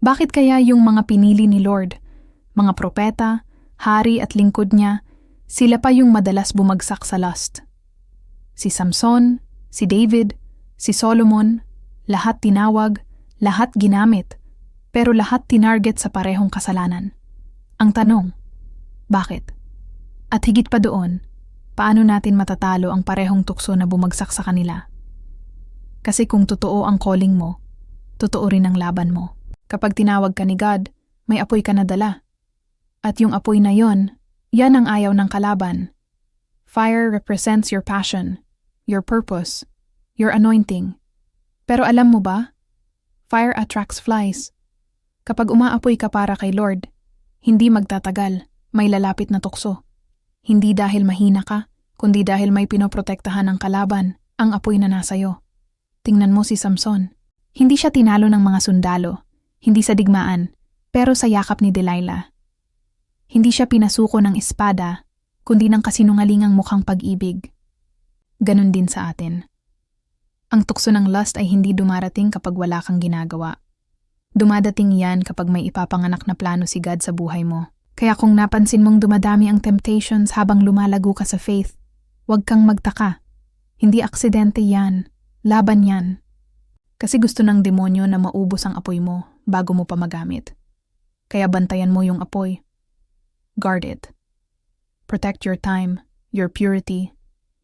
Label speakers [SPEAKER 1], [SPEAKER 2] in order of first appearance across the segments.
[SPEAKER 1] Bakit kaya yung mga pinili ni Lord, mga propeta, hari at lingkod niya, sila pa yung madalas bumagsak sa lust? Si Samson, si David, si Solomon, lahat tinawag, lahat ginamit, pero lahat tinarget sa parehong kasalanan. Ang tanong, bakit? At higit pa doon, paano natin matatalo ang parehong tukso na bumagsak sa kanila? Kasi kung totoo ang calling mo, totoo rin ang laban mo. Kapag tinawag ka ni God, may apoy ka na dala. At yung apoy na yon, yan ang ayaw ng kalaban. Fire represents your passion, your purpose, your anointing. Pero alam mo ba? Fire attracts flies. Kapag umaapoy ka para kay Lord, hindi magtatagal, may lalapit na tukso. Hindi dahil mahina ka, kundi dahil may pinoprotektahan ng kalaban, ang apoy na nasayo. Tingnan mo si Samson. Hindi siya tinalo ng mga sundalo, hindi sa digmaan, pero sa yakap ni Delilah. Hindi siya pinasuko ng espada, kundi ng kasinungalingang mukhang pag-ibig. Ganon din sa atin. Ang tukso ng lust ay hindi dumarating kapag wala kang ginagawa. Dumadating yan kapag may ipapanganak na plano si God sa buhay mo. Kaya kung napansin mong dumadami ang temptations habang lumalago ka sa faith, huwag kang magtaka. Hindi aksidente yan. Laban yan. Kasi gusto ng demonyo na maubos ang apoy mo bago mo pa magamit. Kaya bantayan mo yung apoy. Guard it. Protect your time, your purity,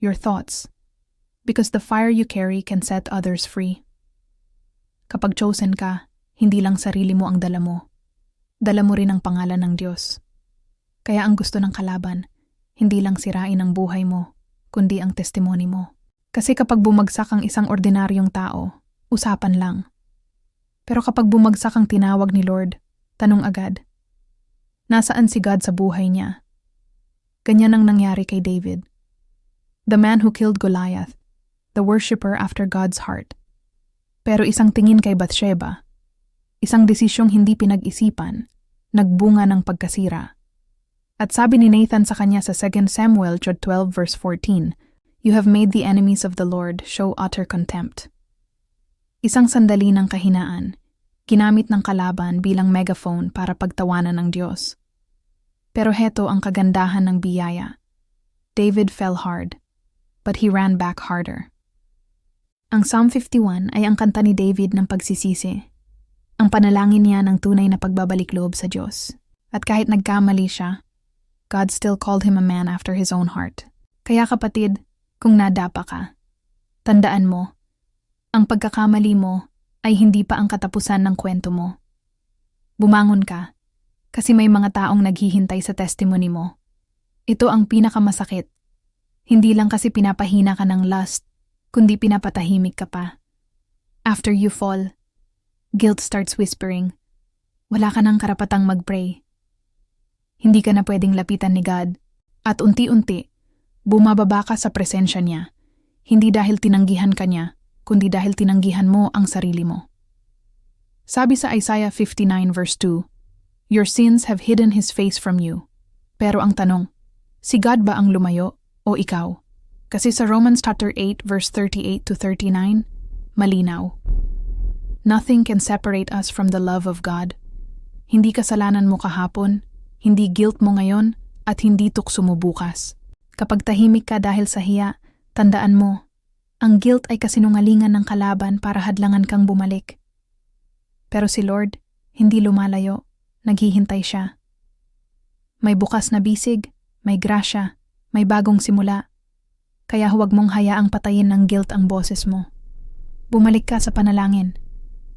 [SPEAKER 1] your thoughts. Because the fire you carry can set others free. Kapag chosen ka, hindi lang sarili mo ang dala mo. Dala mo rin ang pangalan ng Diyos. Kaya ang gusto ng kalaban, hindi lang sirain ang buhay mo, kundi ang testimony mo. Kasi kapag bumagsak ang isang ordinaryong tao, usapan lang. Pero kapag bumagsak ang tinawag ni Lord, tanong agad, nasaan si God sa buhay niya? Ganyan ang nangyari kay David. The man who killed Goliath, the worshipper after God's heart. Pero isang tingin kay Bathsheba, isang desisyong hindi pinag-isipan, nagbunga ng pagkasira. At sabi ni Nathan sa kanya sa 2 Samuel 12 verse 14, You have made the enemies of the Lord show utter contempt. Isang sandali ng kahinaan, ginamit ng kalaban bilang megaphone para pagtawanan ng Diyos. Pero heto ang kagandahan ng biyaya. David fell hard, but he ran back harder. Ang Psalm 51 ay ang kanta ni David ng pagsisisi. Ang panalangin niya ng tunay na pagbabalik loob sa Diyos. At kahit nagkamali siya, God still called him a man after his own heart. Kaya kapatid, kung nadapa ka, tandaan mo, ang pagkakamali mo ay hindi pa ang katapusan ng kwento mo. Bumangon ka, kasi may mga taong naghihintay sa testimony mo. Ito ang pinakamasakit. Hindi lang kasi pinapahina ka ng lust, kundi pinapatahimik ka pa. After you fall, guilt starts whispering, wala ka ng karapatang mag-pray. Hindi ka na pwedeng lapitan ni God, at unti-unti, bumababa ka sa presensya niya, hindi dahil tinanggihan ka niya, kundi dahil tinanggihan mo ang sarili mo. Sabi sa Isaiah 59 verse 2, Your sins have hidden His face from you. Pero ang tanong, si God ba ang lumayo o ikaw? Kasi sa Romans chapter 8 verse 38 to 39, malinaw. Nothing can separate us from the love of God. Hindi kasalanan mo kahapon, hindi guilt mo ngayon, at hindi tukso mo bukas. Kapag tahimik ka dahil sa hiya, tandaan mo, ang guilt ay kasinungalingan ng kalaban para hadlangan kang bumalik. Pero si Lord, hindi lumalayo, naghihintay siya. May bukas na bisig, may grasya, may bagong simula. Kaya huwag mong hayaang patayin ng guilt ang boses mo. Bumalik ka sa panalangin.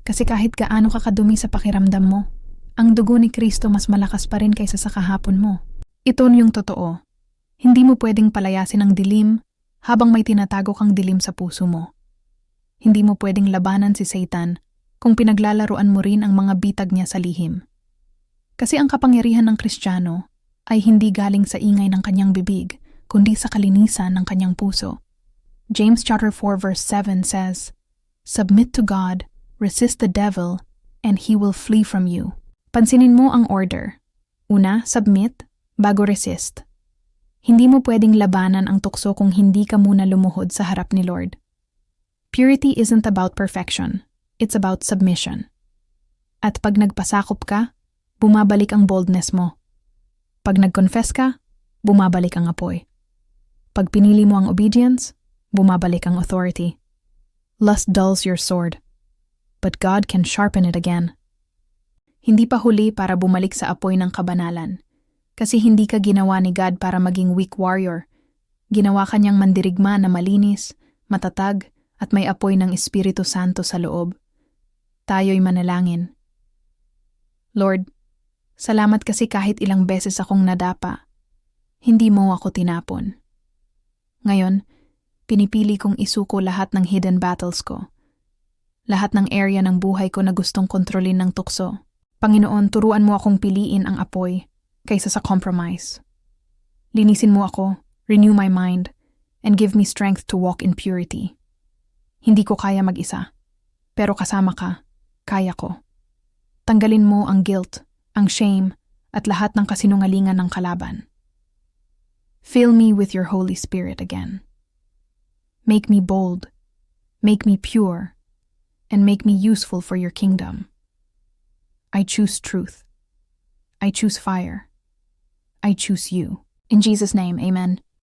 [SPEAKER 1] Kasi kahit gaano ka kadumi sa pakiramdam mo, ang dugo ni Kristo mas malakas pa rin kaysa sa kahapon mo. Ito yung totoo. Hindi mo pwedeng palayasin ang dilim, habang may tinatago kang dilim sa puso mo. Hindi mo pwedeng labanan si Satan kung pinaglalaruan mo rin ang mga bitag niya sa lihim. Kasi ang kapangyarihan ng Kristiyano ay hindi galing sa ingay ng kanyang bibig, kundi sa kalinisan ng kanyang puso. James chapter 4 verse 7 says, Submit to God, resist the devil, and he will flee from you. Pansinin mo ang order. Una, submit, bago resist. Hindi mo pwedeng labanan ang tukso kung hindi ka muna lumuhod sa harap ni Lord. Purity isn't about perfection. It's about submission. At pag nagpasakop ka, bumabalik ang boldness mo. Pag nag-confess ka, bumabalik ang apoy. Pag pinili mo ang obedience, bumabalik ang authority. Lust dulls your sword, but God can sharpen it again. Hindi pa huli para bumalik sa apoy ng kabanalan. Kasi hindi ka ginawa ni God para maging weak warrior. Ginawa ka niyang mandirigma na malinis, matatag, at may apoy ng Espiritu Santo sa loob. Tayo'y manalangin. Lord, salamat kasi kahit ilang beses akong nadapa, hindi mo ako tinapon. Ngayon, pinipili kong isuko lahat ng hidden battles ko. Lahat ng area ng buhay ko na gustong kontrolin ng tukso. Panginoon, turuan mo akong piliin ang apoy kaysa sa compromise. Linisin mo ako, renew my mind, and give me strength to walk in purity. Hindi ko kaya mag-isa, pero kasama ka, kaya ko. Tanggalin mo ang guilt, ang shame, at lahat ng kasinungalingan ng kalaban. Fill me with your Holy Spirit again. Make me bold, make me pure, and make me useful for your kingdom. I choose truth. I choose fire. I choose you. In Jesus' name, amen.